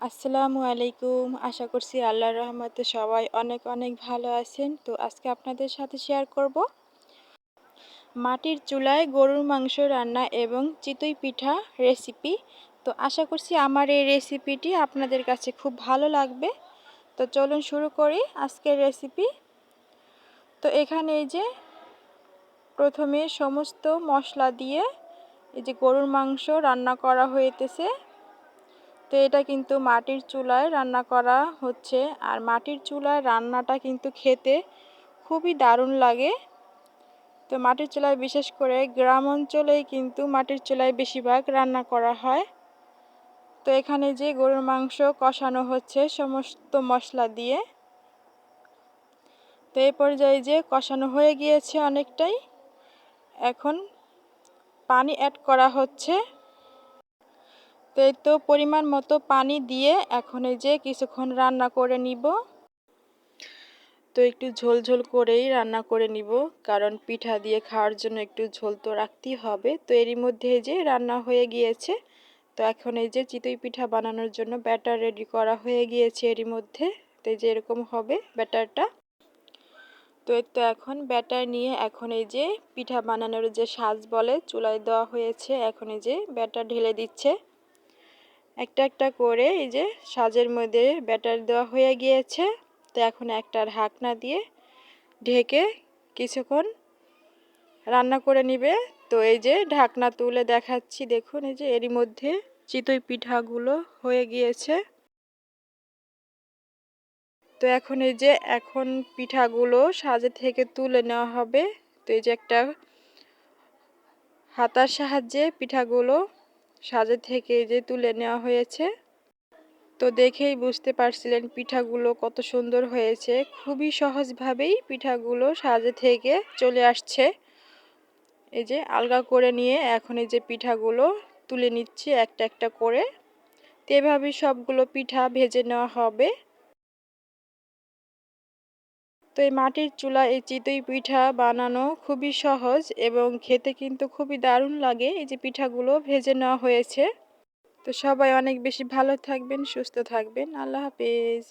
আসসালামু আলাইকুম। আশা করছি আল্লাহর রহমতে সবাই অনেক অনেক ভালো আছেন। তো আজকে আপনাদের সাথে শেয়ার করব। মাটির চুলায় গরুর মাংস রান্না এবং চিতই পিঠা রেসিপি তো আশা করছি আমার এই রেসিপিটি আপনাদের কাছে খুব ভালো লাগবে। তো চলুন শুরু করি আজকের রেসিপি তো এখানে এই যে প্রথমে সমস্ত মশলা দিয়ে এই যে গরুর মাংস রান্না করা হইতেছে। তো এটা কিন্তু মাটির চুলায় রান্না করা হচ্ছে। আর মাটির চুলায় রান্নাটা কিন্তু খেতে খুবই দারুণ লাগে। তো মাটির চুলায় বিশেষ করে গ্রাম অঞ্চলেই কিন্তু মাটির চুলায় বেশিরভাগ রান্না করা হয়। তো এখানে যে গরুর মাংস কষানো হচ্ছে সমস্ত মশলা দিয়ে। তো এই পর্যায়ে যে কষানো হয়ে গিয়েছে অনেকটাই, এখন পানি অ্যাড করা হচ্ছে। তো এই তো পরিমাণ মতো পানি দিয়ে এখন এই যে কিছুক্ষণ রান্না করে নিব। তো একটু ঝোল ঝোল করেই রান্না করে নিব, কারণ পিঠা দিয়ে খাওয়ার জন্য একটু ঝোল তো রাখতেই হবে। তো এরই মধ্যে যে রান্না হয়ে গিয়েছে, তো এখন এই যে চিতই পিঠা বানানোর জন্য ব্যাটার রেডি করা হয়ে গিয়েছে এরই মধ্যে। তো যে এরকম হবে ব্যাটারটা। তো তো এখন ব্যাটার নিয়ে এখন এই যে পিঠা বানানোর যে সাজ বলে চুলায় দেওয়া হয়েছে, এখন এই যে ব্যাটার ঢেলে দিচ্ছে। একটা একটা করে এই যে সাজের মধ্যে ব্যাটার দেওয়া হয়ে গিয়েছে। তো এখন একটা ঢাকনা দিয়ে ঢেকে কিছুক্ষণ রান্না করে নিবে। তো এই যে ঢাকনা তুলে দেখাচ্ছি, দেখুন এই যে এরই মধ্যে চিতই পিঠাগুলো হয়ে গিয়েছে। তো এখন এই যে এখন পিঠাগুলো সাজে থেকে তুলে নেওয়া হবে। তো এই যে একটা হাতার সাহায্যে পিঠাগুলো সাজে থেকে যে তুলে নেওয়া হয়েছে, তো দেখেই বুঝতে পারছিলেন পিঠাগুলো কত সুন্দর হয়েছে। খুবই সহজভাবেই পিঠাগুলো সাজে থেকে চলে আসছে। এই যে আলগা করে নিয়ে এখন এই যে পিঠাগুলো তুলে নিচ্ছি একটা একটা করে। তো এভাবেই সবগুলো পিঠা ভেজে নেওয়া হবে। তো এই মাটির চুলা এই চিতই পিঠা বানানো খুবই সহজ এবং খেতে কিন্তু খুবই দারুণ লাগে। এই যে পিঠাগুলো ভেজে নেওয়া হয়েছে। তো সবাই অনেক বেশি ভালো থাকবেন, সুস্থ থাকবেন। আল্লাহ হাফেজ।